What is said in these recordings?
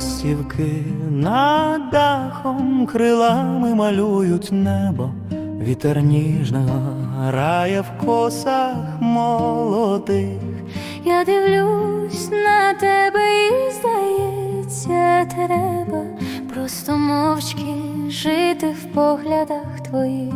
ластівки над дахом крилами малюють небо, вітер ніжно грає в косах молодих. Я дивлюсь на тебе і здається, треба просто мовчки жити в поглядах твоїх.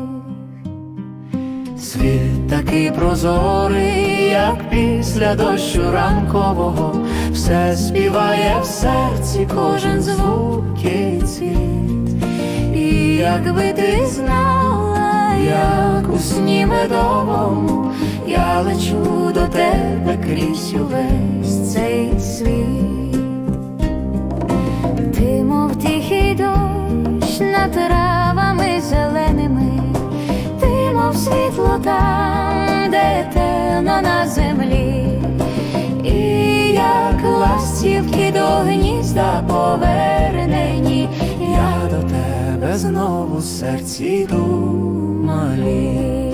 Світ такий прозорий, як після дощу ранкового все співає в серці, кожен звук і цвіт. І якби ти знала, як у сні медовому, я лечу до тебе крізь увесь цей світ. Ластівки до гнізда повернені, я до тебе знову в серці йду малі.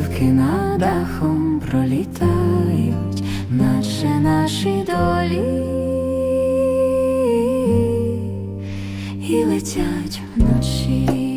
Вибухівки над дахом пролітають, наче наші долі і летять вночі.